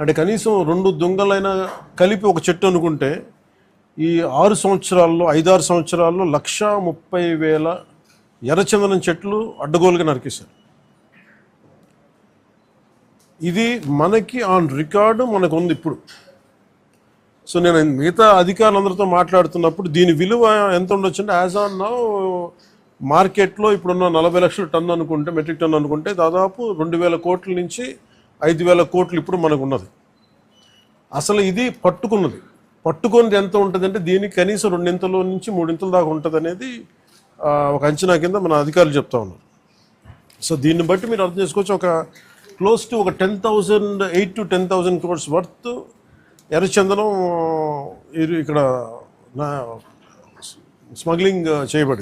అంటే కనీసం రెండు దొంగలైనా కలిపి ఒక చెట్టు అనుకుంటే ఈ ఆరు సంవత్సరాల్లో ఐదారు సంవత్సరాల్లో లక్ష ముప్పై వేల ఎర్రచందనం చెట్లు అడ్డగోలుగా నరికేశారు. ఇది మనకి ఆన్ రికార్డు మనకు ఉంది ఇప్పుడు. సో నేను మిగతా అధికారులందరితో మాట్లాడుతున్నప్పుడు దీని విలువ ఎంత ఉండొచ్చు అంటే యాజ్ ఆన్ నా మార్కెట్లో ఇప్పుడున్న నలభై లక్షల టన్ను అనుకుంటే మెట్రిక్ టన్ అనుకుంటే దాదాపు రెండు వేల కోట్ల నుంచి ఐదు వేల కోట్లు ఇప్పుడు మనకు ఉన్నది అసలు ఇది పట్టుకున్నది. పట్టుకున్నది ఎంత ఉంటుందంటే దీనికి కనీసం రెండింతల నుంచి మూడింతల దాకా ఉంటుంది అనేది ఒక అంచనా కింద మన అధికారులు చెప్తా ఉన్నారు. సో దీన్ని బట్టి మీరు అర్థం చేసుకోవచ్చు ఒక క్లోజ్ టు ఒక ten thousand eight to ten thousand crores worth ఎర్రచందనం ఇక్కడ నా స్మగ్లింగ్ చేయబడింది.